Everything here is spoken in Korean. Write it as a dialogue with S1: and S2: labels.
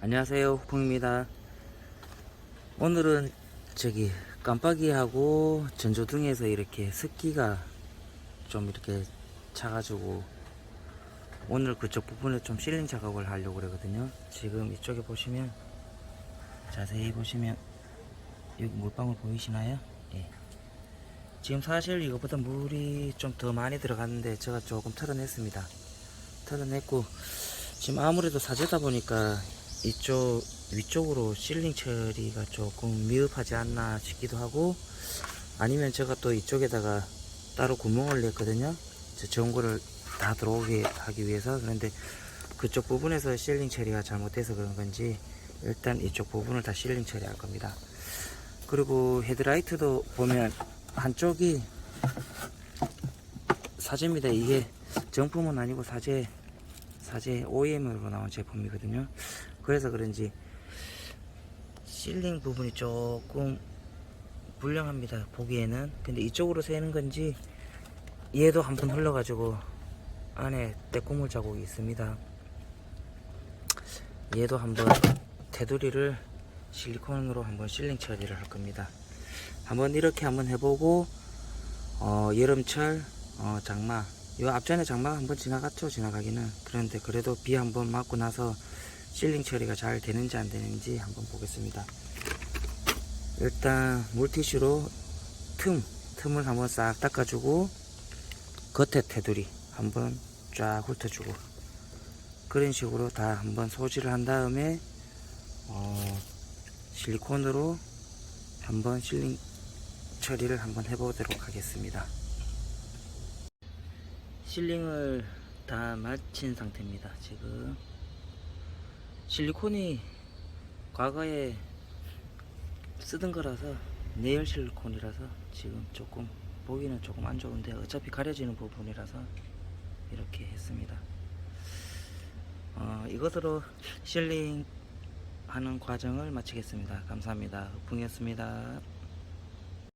S1: 안녕하세요 후풍입니다 오늘은 저기 깜빡이하고 전조등에서 이렇게 습기가 좀 이렇게 차가지고 오늘 그쪽 부분에 좀 실링 작업을 하려고 그러거든요 지금 이쪽에 보시면 자세히 보시면 여기 물방울 보이시나요? 예. 지금 사실 이것보다 물이 좀 더 많이 들어갔는데 제가 조금 털어냈습니다 털어냈고 지금 아무래도 사제다 보니까 이쪽 위쪽으로 실링 처리가 조금 미흡하지 않나 싶기도 하고 아니면 제가 또 이쪽에다가 따로 구멍을 냈거든요. 저 전구를 다 들어오게 하기 위해서. 그런데 그쪽 부분에서 실링 처리가 잘못돼서 그런 건지 일단 이쪽 부분을 다 실링 처리할 겁니다. 그리고 헤드라이트도 보면 한쪽이 사제입니다. 이게 정품은 아니고 사제 사제 OEM으로 나온 제품이거든요. 그래서 그런지 실링 부분이 조금 불량합니다. 보기에는. 근데 이쪽으로 새는 건지 얘도 한 번 흘러가지고 안에 때국물 자국이 있습니다. 얘도 한번 테두리를 실리콘으로 한번 실링 처리를 할 겁니다. 한번 이렇게 한번 해보고 어, 여름철 어, 장마 요 앞전에 장마 한번 지나갔죠 지나가기는 그런데 그래도 비 한번 맞고 나서 실링 처리가 잘 되는지 안 되는지 한번 보겠습니다 일단 물티슈로 틈 틈을 한번 싹 닦아주고 겉에 테두리 한번 쫙 훑어주고 그런 식으로 다 한번 소지를 한 다음에 어, 실리콘으로 한번 실링 처리를 한번 해보도록 하겠습니다 실링을 다 마친 상태입니다. 지금 실리콘이 과거에 쓰던 거라서 내열 실리콘이라서 지금 조금 보기는 조금 안 좋은데 어차피 가려지는 부분이라서 이렇게 했습니다. 어, 이것으로 실링 하는 과정을 마치겠습니다. 감사합니다. 흑풍이었습니다.